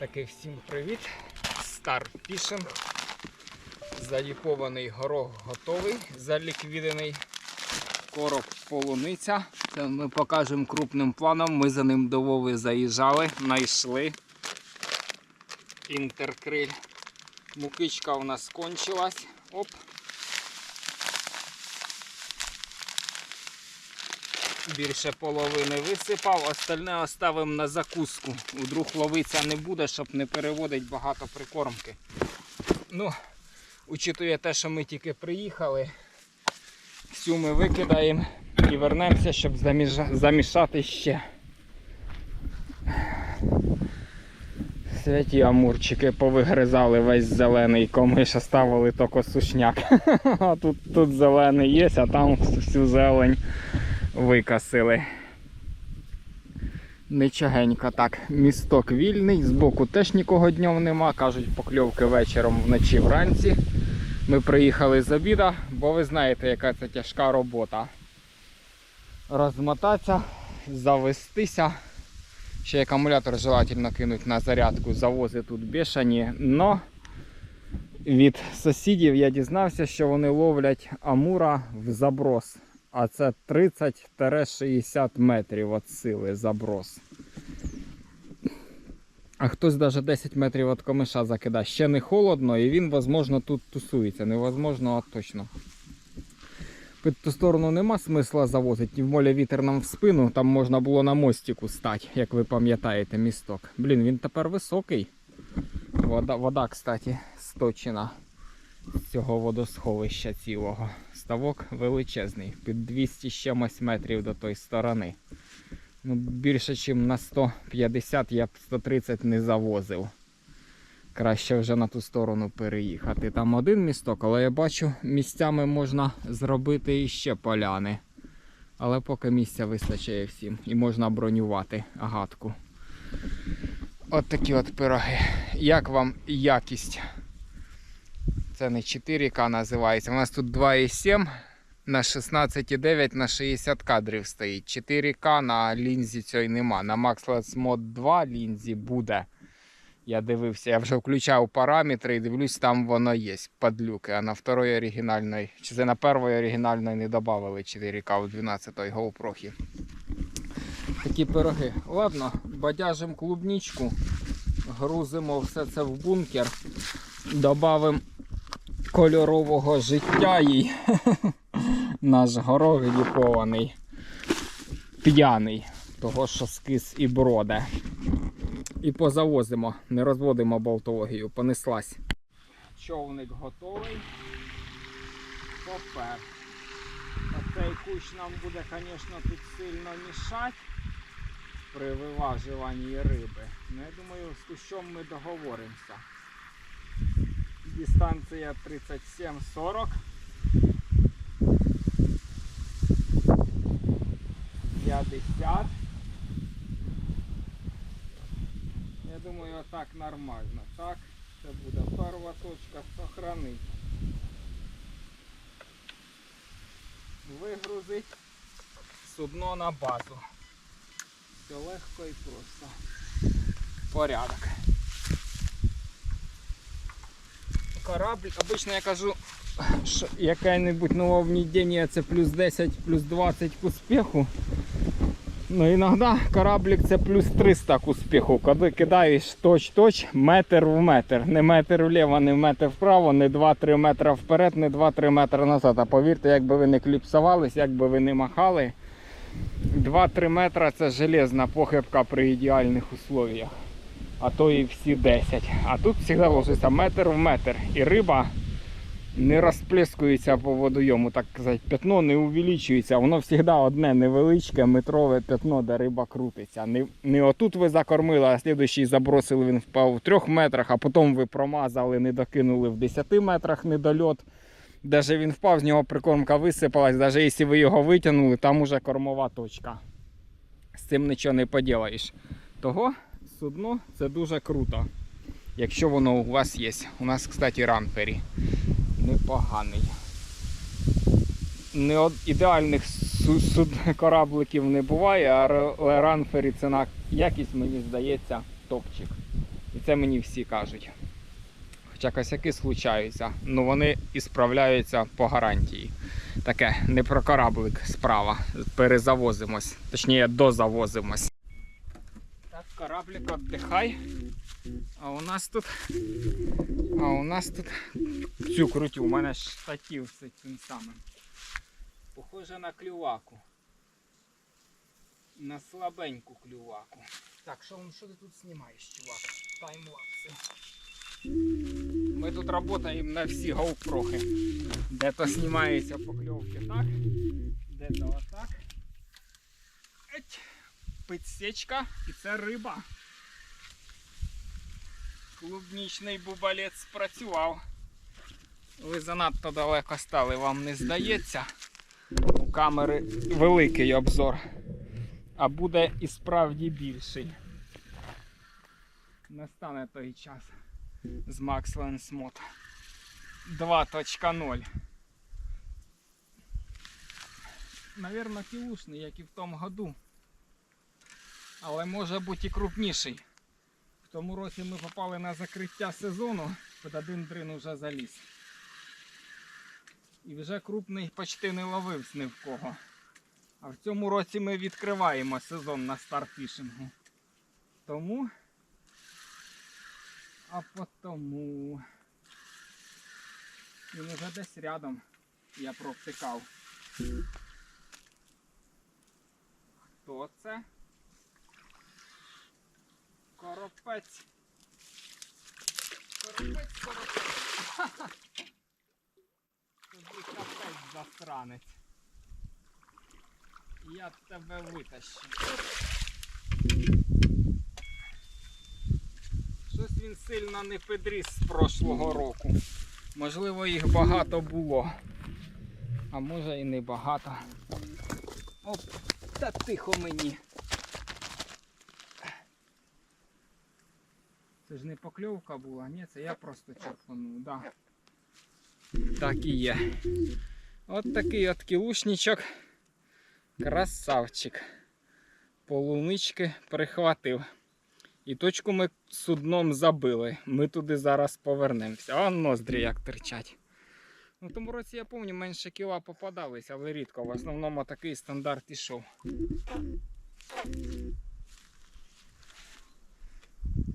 Таки всім привіт. Стар Фішинг. Заліпований горох готовий, заліквідений. Короб полуниця. Це ми покажемо крупним планом. Ми за ним до Вови заїжджали, знайшли інтеркриль. Мукичка у нас кончилась. Оп. Більше половини висипав, остальне оставимо на закуску. Вдруг ловиться не буде, щоб не переводить багато прикормки. Ну, учитує те, що ми тільки приїхали, всю ми викидаємо і вернемося, щоб замішати ще. Святі амурчики повигризали весь зелений комиш, оставили тільки сушняк. А тут, тут зелений є, а там всю зелень викасили. Нечагенько так. Місток вільний, збоку теж нікого днем нема. Кажуть, покльовки вечором вночі вранці. Ми приїхали з обіда, бо ви знаєте, яка це тяжка робота. Розмотатися, завестися. Ще й акумулятор желательно кинуть на зарядку. Завози тут бешані. Но від сусідів я дізнався, що вони ловлять амура в заброс. А це 30-60 метрів від сили заброс. А хтось навіть 10 метрів від комиша закидає. Ще не холодно і він, можливо, тут тусується. Невозможно, а точно. Під ту сторону нема смисла завозити. Тим більше вітер нам в спину, там можна було на мостику стати, як ви пам'ятаєте, місток. Блін, він тепер високий. Вода, вода кстати, сточена з цього водосховища цілого. Ставок величезний, під 200 з чимось метрів до тої сторони. Ну, більше, ніж на 150 я б 130 не завозив. Краще вже на ту сторону переїхати. Там один місток, але я бачу, місцями можна зробити іще поляни. Але поки місця вистачає всім і можна бронювати агатку. От такі от пироги. Як вам якість? Це не 4К називається. У нас тут 2,7 на 16,9 на 60 кадрів стоїть. 4К на лінзі цієї нема. На Maxless Mod 2 лінзі буде. Я дивився, я вже включав параметри і дивлюсь, там воно є, падлюки. А на второї оригінальної, чи це на першої оригінальної не додавали 4К в 12-й GoPro. Такі пироги. Ладно, бадяжимо клубничку, грузимо все це в бункер, додамо кольорового життя їй. Наш горох ліпований, п'яний, того що скис і броде. І позавозимо, не розводимо болтологію, понеслась. Човник готовий. Попер. Оцей кущ нам буде, звісно, тут сильно мішати при виважуванні риби. Ну, я думаю, з кущом ми договоримося. Дистанція 37-40. 50. Я думаю, так нормально. Так, це буде перша точка сохранить. Вигрузить судно на базу. Все легко і просто. Порядок. Корабль, обично я кажу, що яке-небудь нововведення це плюс 10, плюс 20 к успіху. Ну, іноді кораблик це плюс 300 к успіху. Коли кидаєш точ-точ, метр в метр. Не метр вліво, не метр вправо, не 2-3 метри вперед, не 2-3 метри назад. А повірте, якби ви не кліпсувались, якби ви не махали, 2-3 метри це железна похибка при ідеальних условіях. А то і всі 10. А тут завжди ложиться метр в метр. І риба не розплескується по водойому, так сказати, пятно не увеличується, воно завжди одне невеличке метрове пятно, де риба крутиться. Не, не отут ви закормили, а слідуючий забросили, він впав в 3 метрах, а потім ви промазали, не докинули в 10 метрах недольот. Де же він впав, з нього прикормка висипалась, навіть якщо ви його витягнули, там уже кормова точка. З цим нічого не поділаєш. Того судно це дуже круто. Якщо воно у вас є. У нас, кстати, ранпері непоганий. Не ідеальних корабликів не буває, але ранфері ціна якість, мені здається, топчик. І це мені всі кажуть. Хоча косяки случаються, ну вони і справляються по гарантії. Таке не про кораблик справа. Перезавозимось. Точніше, дозавозимось. Кораблик віддихай. А у нас тут. А у нас тут цю крутю. У мене штатів з цим самим. Похоже на клюваку. На слабеньку клюваку. Так, що, що ти тут знімаєш, чувак? Таймлапси. Ми тут працюємо на всі гоупрохи. Де то знімаються покльовки так, де то отак. Еть. Підсічка і це риба. Клубнічний бубалець спрацював. Ви занадто далеко стали, вам не здається. У камери великий обзор. А буде і справді більший. Настане той час з Max Lens Mod 2.0. Навірно, кілушний, як і в тому году. Але може бути і крупніший. В тому році ми попали на закриття сезону, під один дрин уже заліз. І вже крупний почти не ловився ні в кого. А в цьому році ми відкриваємо сезон на старфішингу. Тому. А потому. Він уже десь рядом я провтикав. Хто це? Коропець. Коропець, коропець. Тобі капець засранець. Я тебе витащу. Щось він сильно не підріс з прошлого року. Можливо, їх багато було. А може і не багато. Оп, та тихо мені. Це ж не покльовка була, ні, це я просто черпанув, да. Так і є. От такий от кілушничок. Красавчик. Полунички прихватив. І точку ми судном забили. Ми туди зараз повернемося. А ноздрі як терчать. Ну, в тому році я пам'ятаю, менше кіла попадались, але рідко. В основному такий стандарт ішов.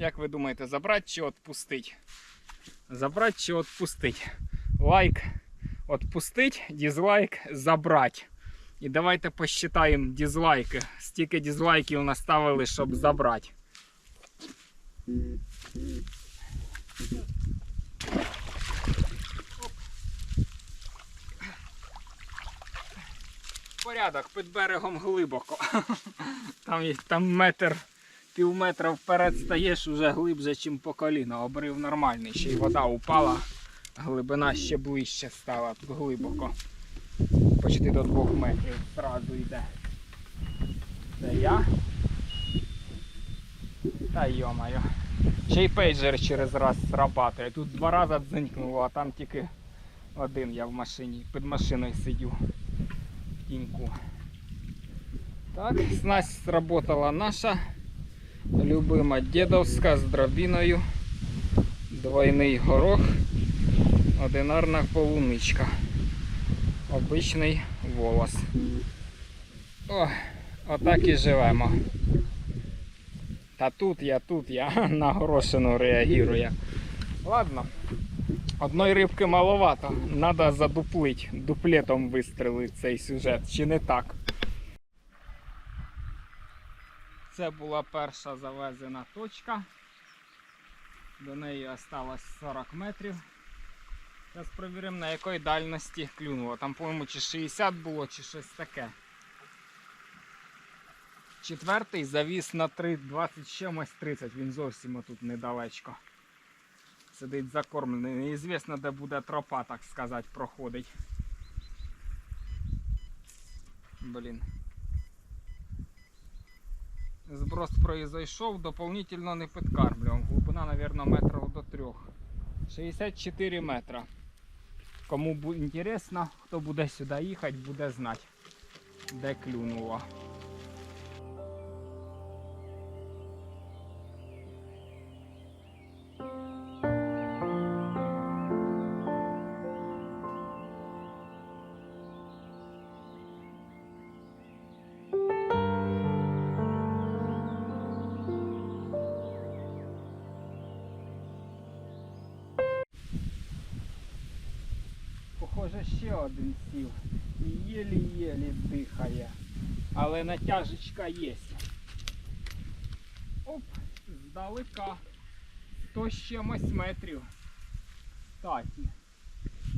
Як ви думаєте, забрати чи відпустити? Забрати чи відпустити? Лайк відпустити, дизлайк забрати. І давайте посчитаємо дизлайки. Стільки дизлайків наставили, щоб забрати. Порядок під берегом глибоко. Там, там метр, пів метра вперед стаєш уже глибше, ніж по коліно. Обрив нормальний, ще й вода упала, глибина ще ближче стала тут глибоко. Почти до двох метрів зразу йде. Це я. Та йомаю. Ще й пейджер через раз срабатує. Тут два рази дзенькнуло, а там тільки один я в машині. Під машиною сидю. В тіньку. Так, снасть сработала наша любима дідовська з дробіною. Двойний горох, одинарна полуничка. Обичний волос. О, отак і живемо. Та тут я, тут я на горошину реагірую. Ладно, одної рибки маловато. Надо задуплить, дуплетом вистрелити цей сюжет, чи не так? Це була перша завезена точка. До неї осталось 40 метрів. Зараз перевіримо на якої дальності клюнуло. Там, по-моєму, чи 60 було, чи щось таке. Четвертий завіс на 3, 20 чимось 30, він зовсім отут недалечко. Сидить закормлений. Неізвісно, де буде тропа, так сказати, проходить. Блін. Зброс произойшов, дополнительно не підкармлював. Глибина, мабуть, метрів до трьох. 64 метра. Кому бу- інтересно, хто буде сюди їхати, буде знати, де клюнуло. Один сів. Єлі-єлі дихає. Але натяжечка є. Оп, здалека. 100 з чимось метрів. Таті.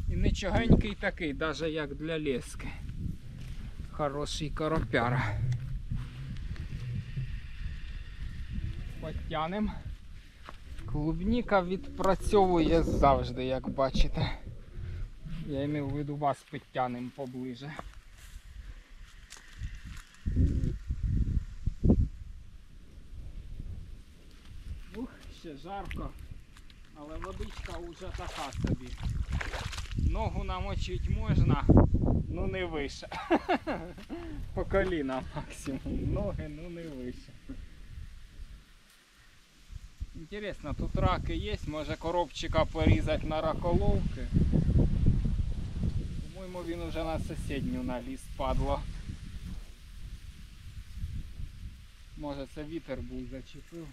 І нічогенький такий, навіть як для лески. Хороший коропяра. Потянем. Клубніка відпрацьовує завжди, як бачите. Я маю в виду вас підтянем поближе. Ух, ще жарко, але водичка вже така собі. Ногу намочити можна, ну не вище. По коліна максимум. Ноги ну не вище. Інтересно, тут раки є, може коробчика порізати на раколовки. По-моєму, він уже на сусідню наліз падло. Може це вітер був зачепив.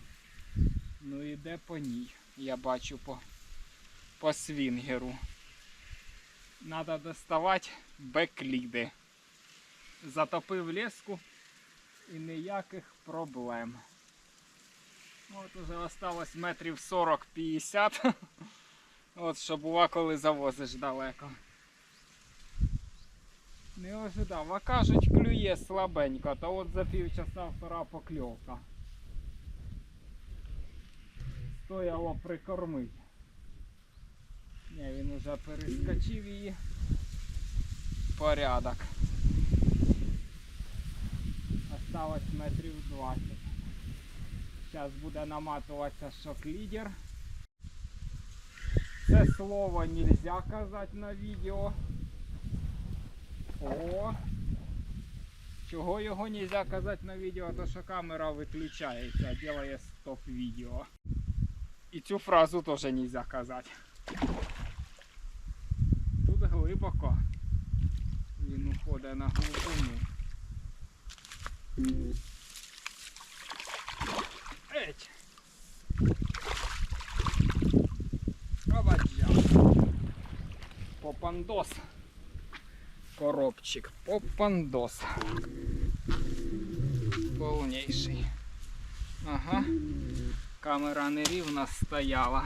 Ну іде по ній. Я бачу по, по свінгеру. Надо доставати бекліди. Затопив леску і ніяких проблем. От уже осталось метрів 40-50. От що бува, коли завозиш далеко. Не ожидав. А кажуть, клює слабенько, то от за півчаса втора покльовка. Стояло прикормить. Ні, він уже перескочив її. Порядок. Осталось метрів 20. Зараз буде наматуватися шок-лідер. Це слово нельзя казати на відео. О! Чого його нельзя казати на відео, то що камера виключається, делає стоп відео. І цю фразу теж нельзя казати. Тут глибоко. Він уходить на глибину. Еть! Обаджа. Попандос. Коробчик. Попандос. Повніший. Ага. Камера нерівна стояла.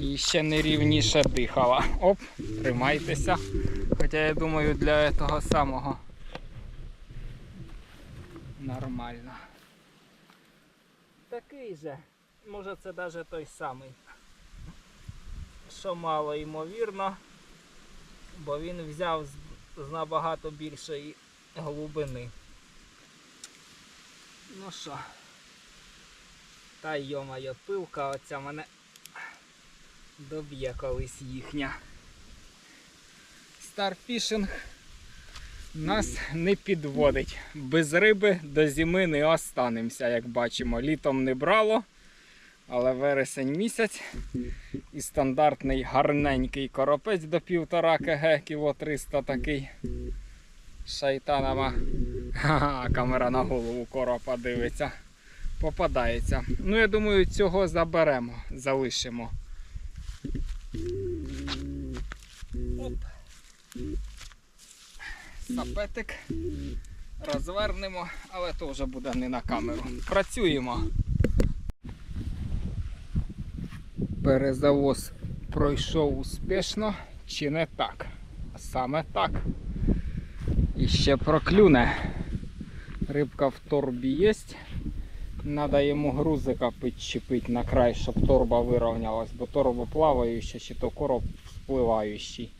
І ще нерівніше дихала. Оп, тримайтеся. Хоча я думаю для того самого нормально. Такий же. Може це навіть той самий. Що мало ймовірно, бо він взяв з, набагато більшої глибини. Ну що, та йомайо, пилка оця мене доб'є колись їхня. Старфішинг нас не підводить. Без риби до зими не останемося, як бачимо. Літом не брало, але вересень місяць і стандартний гарненький коропець до півтора кг, кіло 300 такий. Шайтанова. Ха-ха, камера на голову коропа дивиться. Попадається. Ну, я думаю, цього заберемо, залишимо. Оп. Сапетик. Розвернемо, але то вже буде не на камеру. Працюємо. Перезавоз пройшов успішно чи не так? Саме так. І ще проклюне. Рибка в торбі є. Надо йому грузика підчепити на край, щоб торба вирівнялась, бо торба плаваюча, чи то короб впливаючий.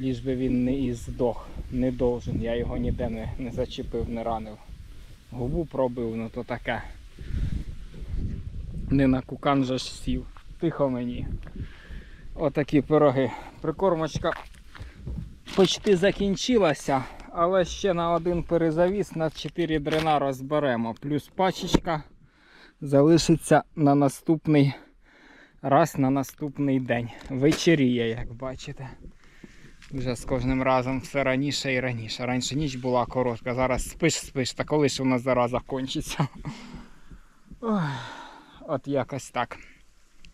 Ліж би він не і здох, не должен. Я його ніде не, не зачепив, не ранив. Губу пробив, ну то таке. Не на кукан же ж сів. Тихо мені. Отакі пироги. Прикормочка почти закінчилася, але ще на один перезавіс на 4 дрена розберемо. Плюс пачечка залишиться на наступний раз на наступний день. Вечеріє, як бачите. Вже з кожним разом все раніше і раніше. Раніше ніч була коротка, зараз спиш, спиш, та коли ж вона зараз закінчиться. Ой, От якось так.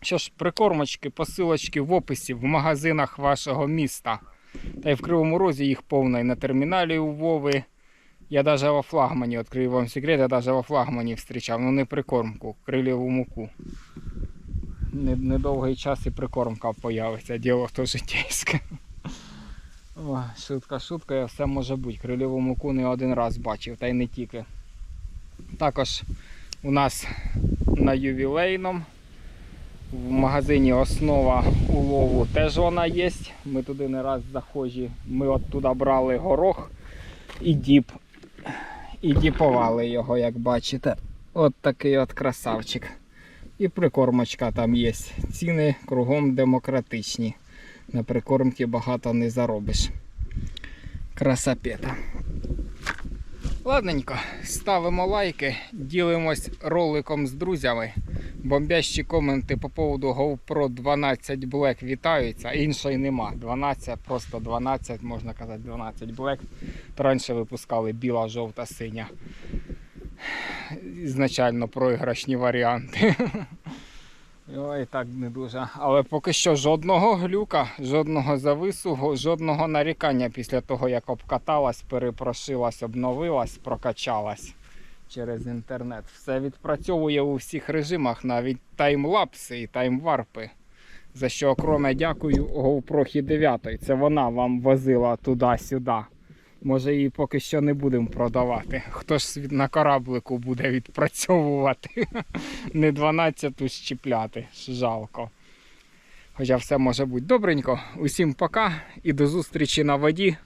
Що ж, прикормочки, посилочки в описі в магазинах вашого міста. Та й в Кривому Розі їх повно і на терміналі у Вови. Я навіть во флагмані, відкрию вам секрет, я навіть во флагмані зустрічав, ну не прикормку, крилєву муку. Недовгий час і прикормка появиться, діло то житейське. О, шутка, шутка, все може бути. Крильову муку не один раз бачив, та й не тільки. Також у нас на ювілейном в магазині основа улову теж вона є. Ми туди не раз захожі. Ми от туди брали горох і діп. І діповали його, як бачите. От такий от красавчик. І прикормочка там є. Ціни кругом демократичні. На прикормки багато не заробиш. Красапета. Ладненько, ставимо лайки, ділимось роликом з друзями. Бомбящі коменти по поводу GoPro 12 Black вітаються. Іншої нема. 12, просто 12, можна казати 12 Black. Раніше випускали біла, жовта, синя. Ізначально проіграшні варіанти. Ой, так не дуже. Але поки що жодного глюка, жодного завису, жодного нарікання після того, як обкаталась, перепрошилась, обновилась, прокачалась через інтернет. Все відпрацьовує у всіх режимах, навіть таймлапси і таймварпи. За що окреме дякую GoPro 9. Це вона вам возила туди-сюди. Може її поки що не будемо продавати. Хто ж на кораблику буде відпрацьовувати? Не 12 щіпляти. Жалко. Хоча все може бути добренько. Усім пока і до зустрічі на воді.